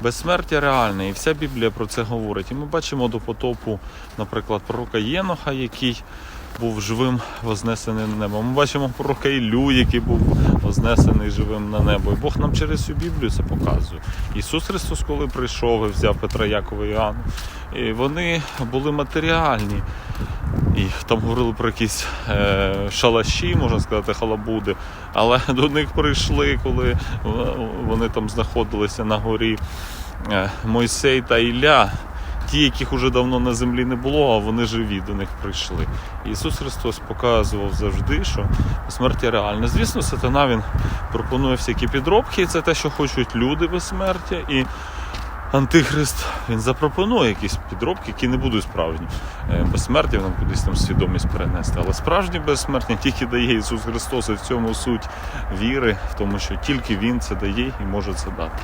Безсмертя реальне, і вся Біблія про це говорить. І ми бачимо до потопу, наприклад, пророка Єноха, який був живим вознесений на небо. Ми бачимо пророка Ілю, який був вознесений живим на небо. І Бог нам через всю Біблію це показує. Ісус Христос, коли прийшов і взяв Петра Якова і Іоанна, вони були матеріальні. І там говорили про якісь е, шалаші, можна сказати, халабуди. Але до них прийшли, коли е, вони там знаходилися на горі е, Мойсей та Ілля. Ті, яких уже давно на землі не було, а вони живі до них прийшли. Ісус Христос показував завжди, що смерть реальна. Звісно, сатана він пропонує всякі підробки, і це те, що хочуть люди безсмертя. І Антихрист він запропонує якісь підробки, які не будуть справжні. Е, нам кудись там свідомість перенести. Але справжні безсмертні тільки дає Ісус Христос, і в цьому суть віри, в тому, що тільки Він це дає і може це дати.